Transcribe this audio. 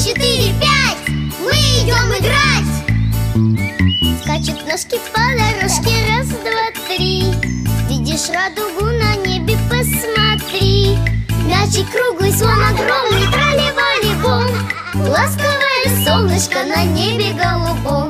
четыре, пять. Мы идем играть. Скачут ножки по дорожке. Раз, два, три. Видишь радугу на небе, посмотри. Мячик круглый, слон огромный Тролли-волейбом Ласковое солнышко на небе голубом.